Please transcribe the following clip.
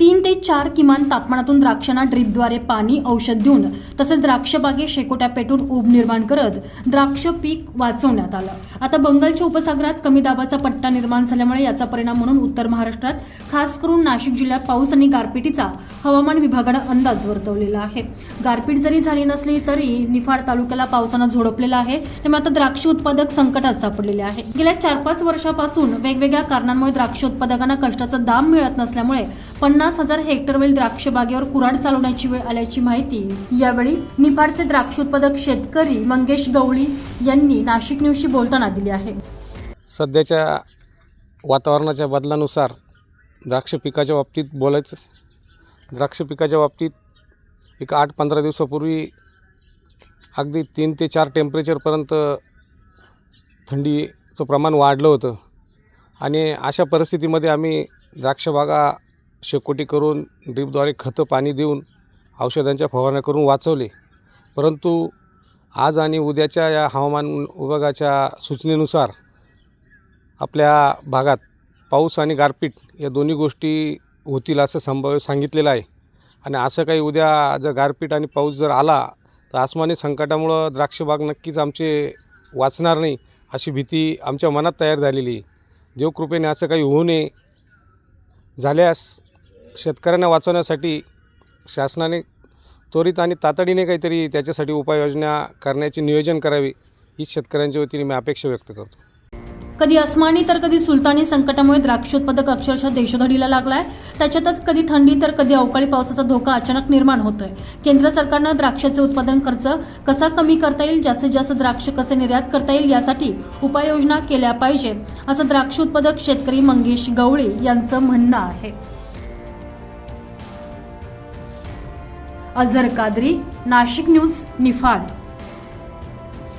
तीन ते चार किमान तापमानातून द्राक्षांना ड्रीपद्वारे पाणी औषध देऊन तसेच द्राक्षबागे शेकोट्या पेटून ऊब निर्माण करत द्राक्ष पीक वाचवण्यात आलं. आता बंगालच्या उपसागरात कमी दाबाचा पट्टा निर्माण झाल्यामुळे याचा परिणाम म्हणून उत्तर महाराष्ट्रात खास करून नाशिक जिल्ह्यात पाऊस आणि गारपिटीचा हवामान विभागानं अंदाज वर्तवलेला आहे. गारपीट जरी झाली नसली तरी निफाड तालुक्याला पावसानं झोडपलेला आहे. त्यामुळे आता द्राक्ष उत्पादक संकटात सापडलेले आहे. गेल्या चार पाच वर्षापासून वेगवेगळ्या कारणांमुळे द्राक्ष उत्पादकांना कष्टाचा दाम मिळत नसल्यामुळे पन्नास हजार हेक्टरवरील द्राक्ष बागेवर कुराड चालवण्याची वेळ आल्याची माहिती यावेळी निफाडचे द्राक्ष उत्पादक शेतकरी मंगेश गवळी यांनी नाशिक न्यूजशी बोलताना दिली आहे. सध्याच्या वातावरणाच्या बदलानुसार द्राक्ष पिकाच्या बाबतीत बोलायचं द्राक्ष पिकाच्या बाबतीत एक आठ पंधरा दिवसापूर्वी अगदी तीन ते चार टेम्परेचरपर्यंत थंडीचं प्रमाण वाढलं होतं. आणि अशा परिस्थितीमध्ये आम्ही द्राक्षबागा शेकोटी करून ड्रीपद्वारे खतं पाणी देऊन औषधांच्या फवारण्या करून वाचवले. परंतु आज आणि उद्याच्या या हवामान विभागाच्या सूचनेनुसार आपल्या भागात पाऊस आणि गारपीट या दोन्ही गोष्टी होतील असं संभाव्य सांगितलेलं आहे. आणि असं काही उद्या जर गारपीट आणि पाऊस जर आला तर आसमानी संकटामुळं द्राक्षबाग नक्कीच आमचे वाचणार नाही अशी भीती आमच्या मनात तयार झालेली आहे. देवकृपेने असं काही होऊ नये. झाल्यास शेतकऱ्यांना वाचवण्यासाठी शासनाने त्वरित आणि तातडीने काहीतरी त्याच्यासाठी उपाययोजना करण्याचे नियोजन करावे हीच शेतकऱ्यांच्या वतीने मी अपेक्षा व्यक्त करतो. कधी अस्मानी तर कधी सुलतानी संकटामुळे द्राक्ष उत्पादक अक्षरशः देशोधडीला लागलाय. त्याच्यातच कधी थंडी तर कधी अवकाळी पावसाचा धोका अचानक निर्माण होतोय. केंद्र सरकारनं द्राक्षाचे उत्पादन खर्च कसा कमी करता येईल जास्तीत जास्त द्राक्ष कसे निर्यात करता येईल यासाठी उपाययोजना केल्या पाहिजे असं द्राक्ष उत्पादक शेतकरी मंगेश गवळी यांचं म्हणणं आहे. अझर कादरी नाशिक न्यूज निफाड.